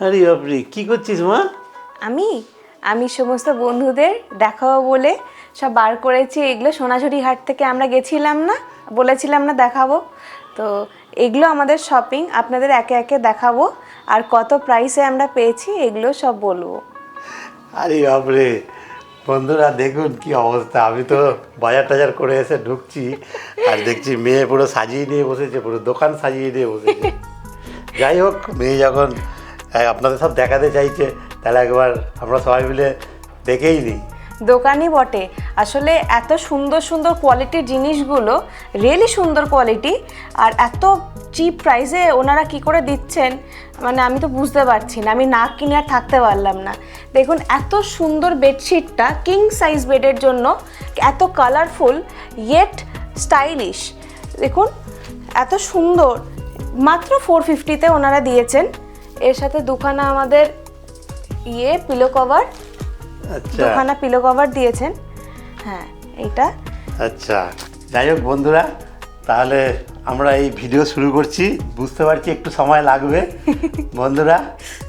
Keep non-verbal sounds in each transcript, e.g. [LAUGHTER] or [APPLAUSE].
আরে বাপরে কি করছিস মা? আমি? আমি সমস্ত বন্ধুদের দেখাবো বলে সব বার করেছি। এগুলো সোনাঝুরি হাট থেকে আমরা গেছিলাম না বলেছিলাম না দেখাবো। তো এগুলো আমাদের শপিং আপনাদের একে একে দেখাবো। আর কত প্রাইসে আমরা পেয়েছি এগুলো সব বলব। আরে বাপরে বন্ধুরা দেখুন কি অবস্থা। আমি তো বাজার টাজার করে এসে ঢুকছি আর দেখছি মেয়ে পুরো সাজিয়ে নিয়ে বসেছে পুরো দোকান সাজিয়ে নিয়ে বসেছে। [LAUGHS] যাই হোক মেয়ে যখন আপনাদের সব দেখাতে চাইছে। তাহলে একবার আমরা সবাই মিলে দেখেই নিই। দোকানই বটে। আসলে এত সুন্দর সুন্দর কোয়ালিটির জিনিসগুলো রিয়েলি সুন্দর কোয়ালিটি আর এত চিপ প্রাইসে ওনারা কি করে দিচ্ছেন মানে আমি তো বুঝতে পারছি না। আমি না কিনে আর থাকতে পারলাম না। দেখুন, এত সুন্দর বেডশিটটা কিং সাইজ বেডের জন্য, এত কালারফুল ইয়েট স্টাইলিশ দেখুন, এত সুন্দর। মাত্র ফোর ফিফটিতে ওনারা দিয়েছেন। এর সাথে দুখানা আমাদের ইয়ে পিলো কভার আচ্ছা। দুখানা পিলো কভার দিয়েছেন। হ্যাঁ এইটা। আচ্ছা যাই হোক বন্ধুরা তাহলে আমরা এই ভিডিও শুরু করছি। বুঝতে পারছি একটু সময় লাগবে। [LAUGHS] বন্ধুরা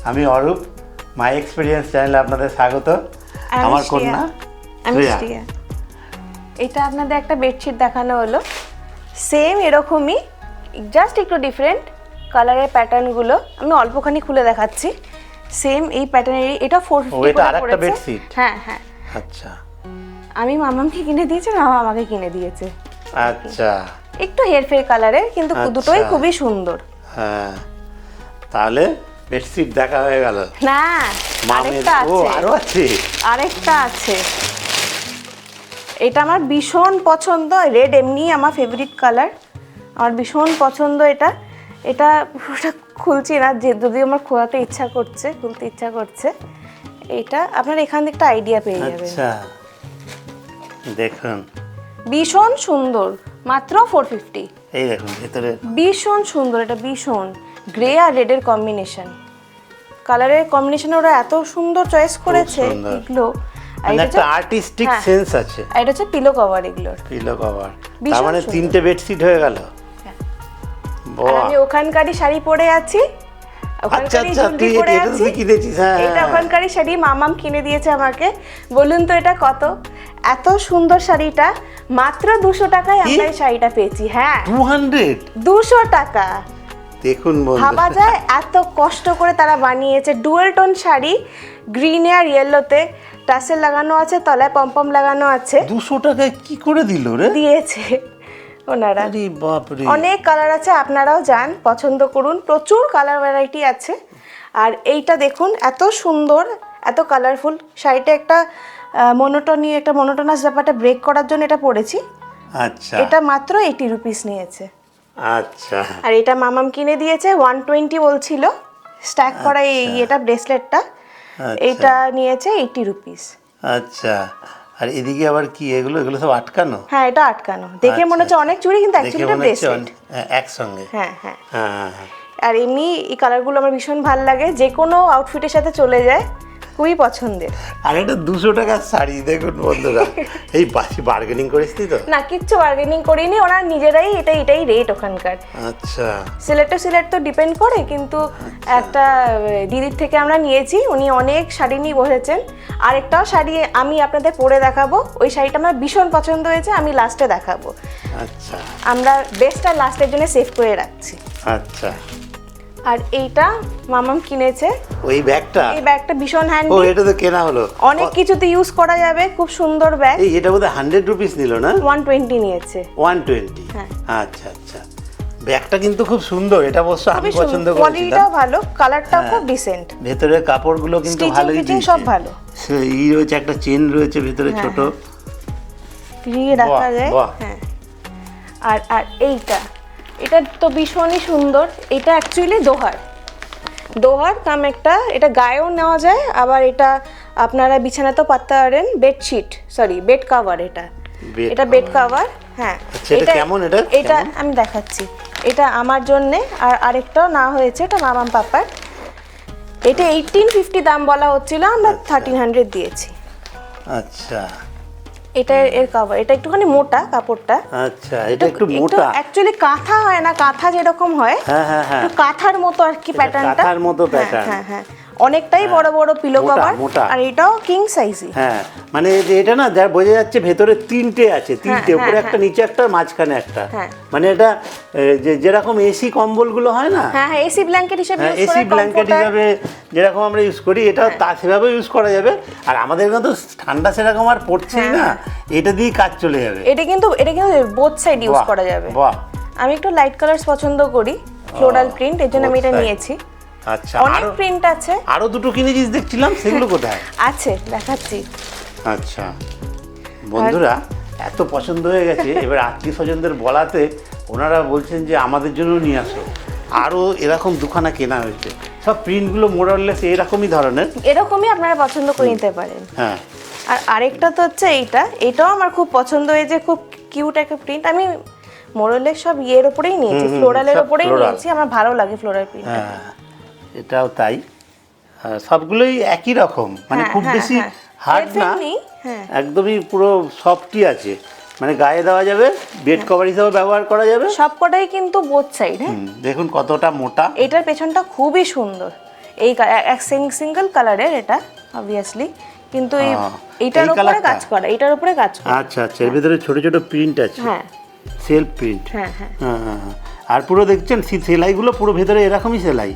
আমি অরূপ মাই এক্সপিরিয়েন্স চ্যানেলে আপনাদের স্বাগত। আমার কন্যা আমি। এটা আপনাদের একটা বেডশিট দেখানো হলো। সেম এরকমই জাস্ট একটু ডিফারেন্ট কালারের প্যাটার্নগুলো আমি অল্পখানি খুলে দেখাচ্ছি। সেম এই প্যাটার্নেরই এটা ফোর এটা আরেকটা bedsheet? হ্যাঁ হ্যাঁ। আচ্ছা। আমি মামামকে কিনে দিয়েছি মামা আমাকে কিনে দিয়েছে। আচ্ছা। একটু হেরফের কালারের কিন্তু আচ্ছা। দুটোই খুবই সুন্দর। হ্যাঁ। তাহলে বেডশিট দেখা হয়ে গেল। না আরেকটা আছে। আরও আছে? আরেকটা আছে। এটা আমার ভীষণ পছন্দ রেড এমনি আমার ফেভারিট কালার আমার ভীষণ পছন্দ এটা। এটা পুরোটা খুলছি না যে যদি আমার খোলাতে ইচ্ছা করছে খুলতে ইচ্ছা করছে। এটা আপনার এখান থেকে একটা আইডিয়া পেয়ে যাবেন। আচ্ছা। দেখুন। ভীষণ সুন্দর মাত্র ফোর ফিফটি এই দেখুন ভেতরে ভীষণ সুন্দর এটা ভীষণ। গ্রে আর রেডের কম্বিনেশন কালারের কম্বিনেশন ওরা এত সুন্দর চয়েস করেছে এগুলো। মানে একটা আর্টিস্টিক হ্যাঁ। সেন্স আছে। এটা হচ্ছে পিলো কভার এগুলোর। পিলো কভার তার মানে তিনটে বেডশিট হয়ে গেল। আর আমি ওখানকারই শাড়ি পরে আছি। আচ্ছা ওখানকারই আচ্ছা পরে আছি। হ্যাঁ এটা ওখানকারই শাড়ি মামাম কিনে দিয়েছে আমাকে। বলুন তো এটা কত? এত সুন্দর শাড়িটা মাত্র দুশো টাকায় আমরা এই শাড়িটা পেয়েছি হ্যাঁ। টু হান্ড্রেড দুশো টাকা। দেখুন ভাবা যায় এত কষ্ট করে তারা বানিয়েছে। ডুয়েল টোন শাড়ি গ্রিনে আর ইয়েলোতে টাসেল লাগানো আছে তলায় পম্পম লাগানো আছে। দুশো টাকায় কি করে দিল রে? দিয়েছে। ওনারা। অনেক কালার আছে আপনারাও যান পছন্দ করুন। প্রচুর কালার ভ্যারাইটি আছে। আর এইটা দেখুন এত সুন্দর এত কালারফুল শাড়িটা একটা মনোটনি একটা মনোটনাস ব্যাপারটা ব্রেক করার জন্য এটা পরেছি। আচ্ছা। এটা মাত্র এইটি রুপিস নিয়েছে। আচ্ছা। আর এটা মামাম কিনে দিয়েছে ওয়ান টোয়েন্টি বলছিল। স্ট্যাক করা এই এটা ব্রেসলেটটা। এইটা নিয়েছে এইটি রুপিস আচ্ছা। আর এদিকে আবার কি এগুলো এগুলো সব আটকানো? হ্যাঁ এটা আটকানো। দেখে মনে হচ্ছে অনেক চুড়ি কিন্তু অ্যাকচুয়ালি এটা ব্রেসলেট হ্যাঁ, একসঙ্গে। হ্যাঁ হ্যাঁ। হ্যাঁ হ্যাঁ হ্যাঁ। আর এমনি এই কালারগুলো আমার ভীষণ ভালো লাগে। যে কোনো আউটফিটের সাথে চলে যায়। খুবই পছন্দের। আর এটা দুশো টাকার শাড়ি দেখুন বন্ধুরা। [LAUGHS] এই বাসি বার্গেনিং করেছিস তো? না কিচ্ছু বার্গেনিং করিনি ওরা নিজেরাই এটা এটাই রেট ওখানকার। আচ্ছা। সিলেক্ট টু সিলেক্ট তো ডিপেন্ড করে কিন্তু একটা দিদির থেকে আমরা নিয়েছি উনি অনেক শাড়ি নিয়ে বসেছেন। আরেকটাও শাড়ি আমি আপনাদের পরে দেখাবো ওই শাড়িটা আমার ভীষণ পছন্দ হয়েছে আমি লাস্টে দেখাবো। আচ্ছা। আমরা বেস্টটা লাস্টের জন্য সেভ করে রাখছি। আচ্ছা। আর এইটা মামাম কিনেছে। ওই ব্যাগটা? এই ব্যাগটা ভীষণ হ্যান্ডি ও এটা তো কেনা হলো। অনেক কিছুতে ইউজ করা যাবে খুব সুন্দর ব্যাগ। এই এটা বোধহয় হান্ড্রেড রুপিস নিল না? ওয়ান টোয়েন্টি নিয়েছে। ওয়ান টোয়েন্টি হ্যাঁ। আচ্ছা আচ্ছা। ব্যাগটা কিন্তু খুব সুন্দর এটা অবশ্য আমি পছন্দ সুন্দর। করেছিলাম। কোয়ালিটিটাও ভালো কালারটা খুব ডিসেন্ট ভেতরের কাপড়গুলো কিন্তু ভালোই দিয়েছে। সব ভালো। সে- ই রয়েছে একটা চেন রয়েছে ভেতরে হ্যাঁ, ছোট। ফিরিয়ে রাখা যায়। হ্যাঁ। আর আর এইটা এটা তো ভীষণই সুন্দর। এটা অ্যাকচুয়ালি দোহার। দোহার কাম একটা এটা গায়েও নেওয়া যায় আবার এটা আপনারা বিছানাতেও পাততে পারেন বেডশিট সরি বেড কাভার এটা। এটা বেড কাভার হ্যাঁ। আচ্ছা, এটা কেমন এটা? এটা আমি দেখাচ্ছি। এটা আমার জন্যে আর আরেকটাও না হয়েছে এটা মামাম পাপার। এটা এইটিন ফিফটি দাম বলা হচ্ছিল আমরা থার্টিন হান্ড্রেড দিয়েছি। আচ্ছা। এটা এর কভার এটা একটুখানি মোটা কাপড়টা। আচ্ছা এটা একটু মোটা। অ্যাকচুয়ালি কাঁথা হয় না কাঁথা যেরকম হয় হ্যাঁ হ্যাঁ হ্যাঁ। কাঁথার মতো আর কি প্যাটার্নটা কাঁথার মতো প্যাটার্ন হ্যাঁ হ্যাঁ। অনেকটাই বড় বড় পিলো কভার আর এটাও কিং সাইজই হ্যাঁ মানে এটা না যা বোঝা যাচ্ছে ভেতরে তিনটে আছে তিনটে হ্যাঁ, উপরে হ্যাঁ, একটা নিচে একটা মাঝখানে একটা। হ্যাঁ। মানে এটা যে যেরকম এসি কম্বলগুলো হয় না? হ্যাঁ হ্যাঁ এসি ব্ল্যাঙ্কেট হিসেবে হ্যাঁ এসি ব্ল্যাঙ্কেট। হিসাবে যেরকম আমরা ইউজ করি এটা তা সেভাবে ইউজ করা যাবে। আর আমাদের তো ঠান্ডা সেরকম আর পড়ছেই হ্যাঁ, না এটা দিয়েই কাজ চলে যাবে। এটা কিন্তু এটা কিন্তু বোথ সাইড ইউজ করা যাবে। বাহ। আমি একটু লাইট কালার্স পছন্দ করি ফ্লোরাল প্রিন্ট এর জন্য আমি এটা নিয়েছি। আচ্ছা অনেক প্রিন্ট আছে। আরও দুটো কিনেছিস দেখছিলাম সেগুলো [LAUGHS] কোথায়? আছে দেখাচ্ছি। আচ্ছা বন্ধুরা এত পছন্দ হয়ে গেছে এবার আত্মীয় স্বজনদের বলাতে ওনারা বলছেন যে আমাদের জন্য নিয়ে আসো। আরও এরকম দুখানা কেনা হয়েছে। সব প্রিন্টগুলো মোরাললেস এরকমই ধরনের। এরকমই আপনারা পছন্দ করে নিতে পারেন। হ্যাঁ। আর আরেকটা তো হচ্ছে এইটা। এটাও আমার খুব পছন্দ হয়েছে খুব কিউট একটা প্রিন্ট আমি মোরলের সব ইয়ের ওপরেই নিয়েছি ফ্লোরালের ওপরেই নিয়েছি। আমার ভালো লাগে ফ্লোরাল প্রিন্ট হ্যাঁ। এটাও তাই। সবগুলোই একই রকম। মানে হ্যাঁ, খুব হ্যাঁ, বেশি। হার্ড না। হ্যাঁ। একদমই পুরো সফটই আছে। মানে গায়ে দেওয়া যাবে বেড কভার হিসেবে ব্যবহার করা যাবে। সব কটাই কিন্তু বোথ সাইড হ্যাঁ। দেখুন কতটা মোটা। এটার পেছনটা খুবই সুন্দর। এই এক- সিঙ্গেল কালারের এটা অবভিয়াসলি কিন্তু এই এই উপরে কাজ করা এটার উপরে কাজ করা। আচ্ছা আচ্ছা এর ভিতরে ছোট ছোট প্রিন্ট আছে। হ্যাঁ। সেলফ প্রিন্ট হ্যাঁ হ্যাঁ। হ্যাঁ হ্যাঁ হ্যাঁ। আর পুরো দেখছেন সেলাইগুলো পুরো ভেতরে এরকমই সেলাই।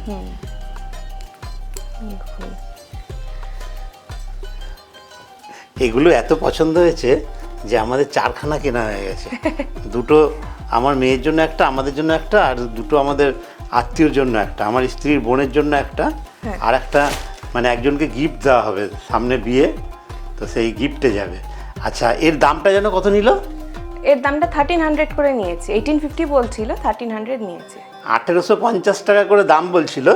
এগুলো এত পছন্দ হয়েছে যে আমাদের চারখানা কেনা হয়ে গেছে। [LAUGHS] দুটো আমার মেয়ের জন্য একটা আমাদের জন্য একটা আর দুটো আমাদের আত্মীয়র জন্য একটা আমার স্ত্রীর বোনের জন্য একটা আর একটা মানে একজনকে গিফট দেওয়া হবে সামনে বিয়ে তো সেই গিফটে যাবে। আচ্ছা এর দামটা যেন কত নিল? এর দামটা থার্টিন হান্ড্রেড করে নিয়েছে। এইটিন ফিফটি বলছিল থার্টিন হান্ড্রেড নিয়েছে। আঠেরোশো পঞ্চাশ টাকা করে দাম বলছিল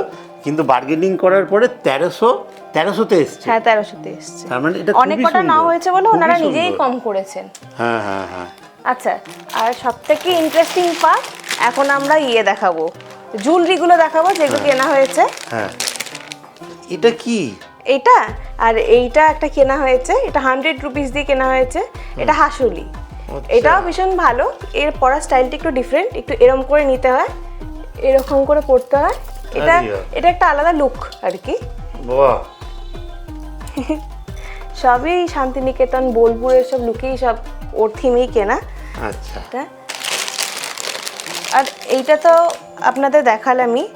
কিন্তু বার্গেনিং করার পরে তেরোশো তেরোশোতে এসছে। হ্যাঁ তেরোশোতে এসছে। তার মানে এটা অনেক কটা না হয়েছে বলে ওনারা নিজেই কম করেছেন। হ্যাঁ হ্যাঁ হ্যাঁ। আচ্ছা আর সব থেকে ইন্টারেস্টিং পার্ট এখন আমরা ইয়ে দেখাবো। জুয়েলারিগুলো দেখাবো যেগুলো কেনা হয়েছে। হ্যাঁ। এটা কি? এটা আর এইটা একটা কেনা হয়েছে এটা হান্ড্রেড রুপিস দিয়ে কেনা হয়েছে এটা হাসুলি। আচ্ছা। এটাও ভীষণ ভালো এর পরার স্টাইলটা একটু ডিফারেন্ট একটু এরকম করে নিতে হয় এরকম করে পড়তে হয়। এটা এটা একটা আলাদা লুক আর কি। বাহ। [LAUGHS] সবই শান্তিনিকেতন বোলপুর এসব লুকেই সব ওর থিমেই কেনা। আচ্ছা। আর এইটা তো আপনাদের দেখালামই।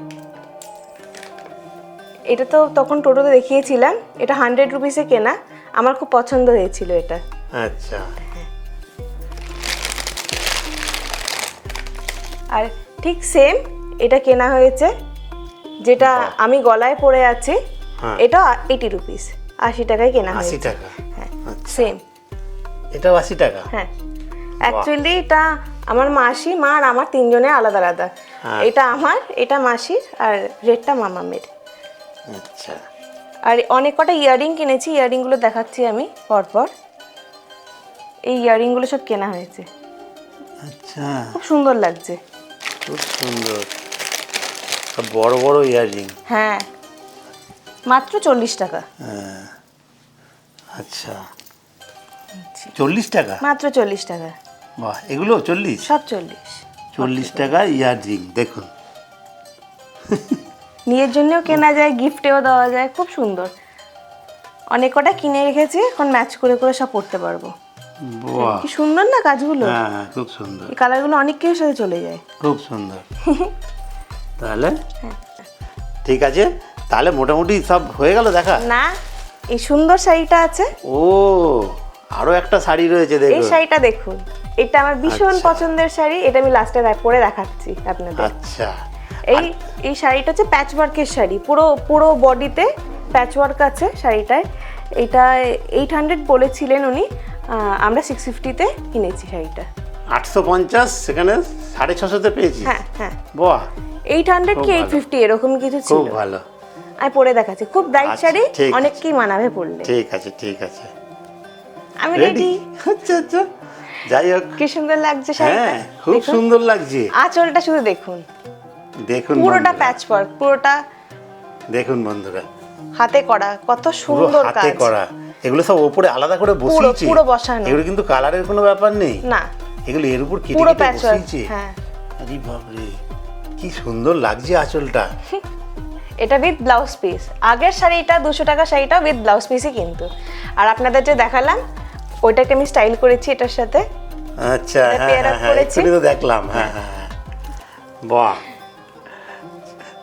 এটা তো তখন টোটোতে দেখিয়েছিলাম। এটা হান্ড্রেড রুপিসে কেনা। আমার খুব পছন্দ হয়েছিল এটা। আচ্ছা। আর ঠিক সেম এটা কেনা হয়েছে। যেটা আমি গলায় পরে আছি হ্যাঁ। এটা এইটি রুপিস আশি টাকায় কেনা আশি টাকা। হ্যাঁ আচ্ছা। সেম এটাও আশি টাকা? হ্যাঁ। অ্যাকচুয়ালি এটা আমার মাসি মা আর আমার তিনজনের আলাদা আলাদা। হ্যাঁ। এটা আমার এটা মাসির আর রেডটা মামামের। আচ্ছা। আর অনেক কটা ইয়াররিং কিনেছি ইয়াররিংগুলো দেখাচ্ছি আমি পরপর। এই ইয়াররিংগুলো সব কেনা হয়েছে। আচ্ছা। খুব সুন্দর লাগছে। খুব সুন্দর। বড় বড় ইয়াররিং। হ্যাঁ মাত্র চল্লিশ টাকা। হ্যাঁ আচ্ছা। চল্লিশ টাকা? মাত্র চল্লিশ টাকা। বাহ এগুলো চল্লিশ? সব চল্লিশ। চল্লিশ টাকা ইয়াররিং দেখুন। নিজের জন্যও কেনা যায় গিফটেও দেওয়া যায় খুব সুন্দর। অনেক কটা কিনে রেখেছি এখন ম্যাচ করে করে সব পড়তে পারব। বাহ। কি সুন্দর না কাজগুলো? হ্যাঁ খুব সুন্দর। এই কালারগুলো অনেক কিছুর সাথে চলে যায়। খুব সুন্দর। [LAUGHS] তাহলে? ঠিক আছে। তাহলে মোটামুটি সব হয়ে গেল দেখা? না এই সুন্দর শাড়িটা আছে। ও আরও একটা শাড়ি রয়েছে এই শাড়িটা দেখুন। এটা আমার ভীষণ আচ্ছা। পছন্দের শাড়ি। এটা আমি লাস্টে পরে দেখাচ্ছি আপনাদের। আচ্ছা। এই এই শাড়িটা হচ্ছে প্যাচ ওয়ার্কের শাড়ি। পুরো পুরো বডিতে প্যাচ ওয়ার্ক আছে শাড়িটায়। এটা এইট হান্ড্রেড বলেছিলেন উনি। আমরা সিক্স ফিফটিতে কিনেছি শাড়িটা। আটশো পঞ্চাশ সেখানে সাড়ে ছশোতে পেয়েছি হ্যাঁ হ্যাঁ। বাহ। এইট হান্ড্রেড কি এইট। ফিফটি এরকম কিছু খুব ভালো। আমি পরে দেখাচ্ছি। খুব ব্রাইট আচ্ছা, শাড়ি। অনেককেই মানাবে পরলে ঠিক আছে ঠিক আছে। আমি রেডি আচ্ছা আচ্ছা। যাই হোক। কি সুন্দর লাগছে শাড়িটা? হ্যাঁ খুব সুন্দর লাগছে। আঁচলটা শুধু দেখুন। দেখুন পুরোটা প্যাচ ওয়ার্ক পুরোটা দেখুন বন্ধুরা। হাতে করা কত সুন্দর হাতে করা। এগুলো সব ওপরে আলাদা করে বসিয়েছে। পুরো বসানো। এগুলো কিন্তু কালারের কোনো ব্যাপার নেই। না। এগুলো এর উপর কেটে কেটে বসিয়েছে। হ্যাঁ। আরে বাপরে কি সুন্দর লাগছে আঁচলটা। [LAUGHS] এটা উইথ ব্লাউজ পিস আগের শাড়িটা দুশো টাকা শাড়িটা উইথ ব্লাউজ পিসই কিন্তু। আর আপনাদের যে দেখালাম ওইটাকে আমি স্টাইল করেছি এটার সাথে। আচ্ছা হ্যাঁ হ্যাঁ হ্যাঁ তো দেখলাম হ্যাঁ। হ্যাঁ হ্যাঁ। বাহ।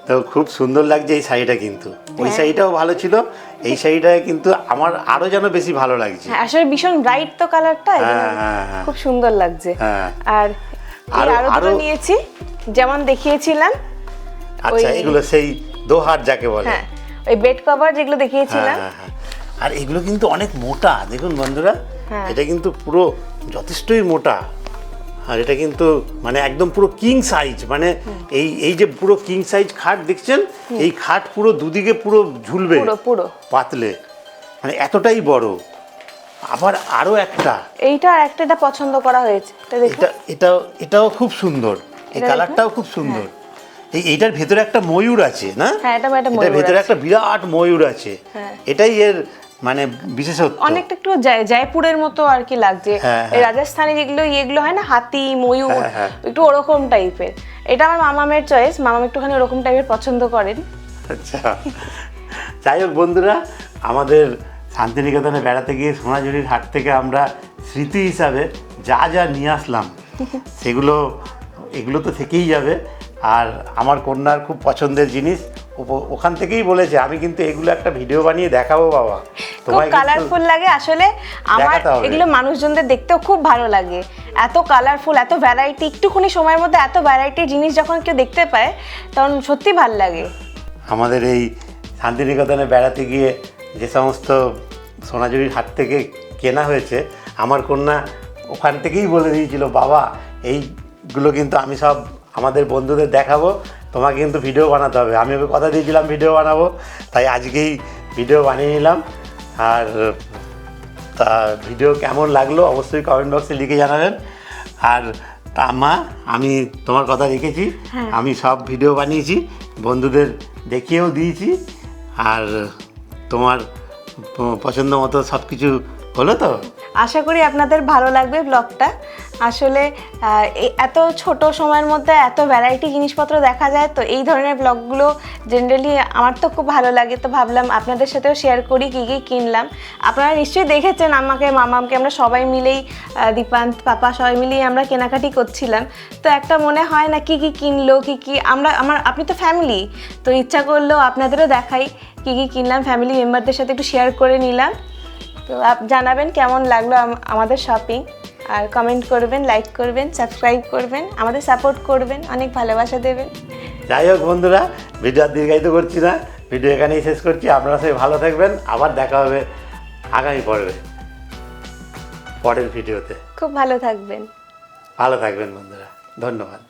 তো খুব সুন্দর লাগছে এই শাড়িটা কিন্তু ওই হ্যাঁ। শাড়িটাও ভালো ছিল এই শাড়িটা কিন্তু আমার আরও যেন বেশি ভালো লাগছে হ্যাঁ আসলে ভীষণ ব্রাইট তো কালারটা হ্যাঁ। খুব সুন্দর লাগছে। আর আরো- নিয়েছি যেমন দেখিয়েছিলাম আচ্ছা এগুলো সেই দোহার যাকে বলে হ্যাঁ ওই বেড কভার যেগুলো দেখিয়েছিলাম আর এগুলো কিন্তু অনেক মোটা দেখুন বন্ধুরা। এটা কিন্তু পুরো যথেষ্টই মোটা আর এটা কিন্তু মানে একদম পুরো কিং সাইজ মানে এই এই যে পুরো কিং সাইজ খাট দেখছেন? এই খাট পুরো দুদিকে পুরো ঝুলবে। পুরো পাতলে। মানে এতটাই বড়। আবার আরও একটা। এইটা আর একটা এটা পছন্দ করা হয়েছে। এটা এটা এটাও এটাও খুব সুন্দর। এই কালারটাও খুব সুন্দর। এই এইটার ভেতরে একটা ময়ূর আছে না? হ্যাঁ, এটা একটা ময়ূর ভেতরে একটা বিরাট ময়ূর আছে। হ্যাঁ। এটাই এর মানে বিশেষত্ব। অনেকটা একটু জয়- জয়পুরের মতো আর কি লাগছে। হ্যাঁ, এই রাজস্থানে যেগুলো এগুলো হয় না? হাতি ময়ূর হ্যাঁ, হ্যাঁ। একটু ওরকম টাইপের। এটা আমার মামামের চয়েস মামাম একটুখানি ওরকম টাইপের পছন্দ করেন। আচ্ছা। যাই হোক বন্ধুরা আমাদের শান্তিনিকেতনে বেড়াতে গিয়ে সোনাঝুরির হাট থেকে আমরা স্মৃতি হিসাবে যা যা নিয়ে আসলাম [LAUGHS] সেগুলো এগুলো তো থেকেই যাবে। আর আমার কন্যার খুব পছন্দের জিনিস ওখান থেকেই বলেছে আমি কিন্তু এগুলো একটা ভিডিও বানিয়ে দেখাবো বাবা। খুব কালারফুল লাগে। আসলে আমার এগুলো মানুষজনদের দেখতেও খুব ভালো লাগে। এত কালারফুল এত ভ্যারাইটি একটুখানি সময়ের মধ্যে এত ভ্যারাইটি জিনিস যখন কেউ দেখতে পায় তখন সত্যি ভালো লাগে। আমাদের এই শান্তিনিকেতনে বেড়াতে গিয়ে যে সমস্ত সোনাঝুরির হাত থেকে কেনা হয়েছে আমার কন্যা ওখান থেকেই বলে দিয়েছিল বাবা এইগুলো কিন্তু আমি সব আমাদের বন্ধুদের দেখাবো তোমাকে কিন্তু ভিডিও বানাতে হবে। আমি ওকে কথা দিয়েছিলাম ভিডিও বানাবো। তাই আজকেই ভিডিও বানিয়ে নিলাম। আর তা ভিডিও কেমন লাগল অবশ্যই কমেন্ট বক্সে লিখে জানাবেন। আর তা মা আমি তোমার কথা রেখেছি। আমি সব ভিডিও বানিয়েছি বন্ধুদের দেখিয়েও দিয়েছি। আর তোমার পছন্দ মতো সব কিছু হলো তো? আশা করি আপনাদের ভালো লাগবে ব্লগটা আসলে এত ছোট সময়ের মধ্যে এত ভ্যারাইটি জিনিসপত্র দেখা যায়, তো এই ধরনের ব্লগগুলো জেনারেলি আমার তো খুব ভালো লাগে। তো ভাবলাম আপনাদের সাথেও শেয়ার করি কী কী কিনলাম। আপনারা নিশ্চয়ই দেখেছেন আমাকে, মামামকে, আমরা সবাই মিলেই দীপান্ত, পাপা সবাই মিলেই আমরা কেনাকাটি করছিলাম। তো একটা মনে হয় না কী কী কিনলো, কী কী, আমরা, আমার, আপনি তো ফ্যামিলি তো ইচ্ছা করল আপনাদেরও দেখাই কী কী কিনলাম ফ্যামিলি মেম্বারদের সাথে একটু শেয়ার করে নিলাম। তো আপ জানাবেন কেমন লাগল আমাদের শপিং আর কমেন্ট করবেন লাইক করবেন সাবস্ক্রাইব করবেন আমাদের সাপোর্ট করবেন অনেক ভালোবাসা দেবেন। যাই হোক বন্ধুরা ভিডিও আর দীর্ঘায়িত করছি না। ভিডিও এখানেই শেষ করছি। আপনারা সবাই ভালো থাকবেন। আবার দেখা হবে আগামী পর্বে পরের ভিডিওতে খুব ভালো থাকবেন। ভালো থাকবেন বন্ধুরা। ধন্যবাদ।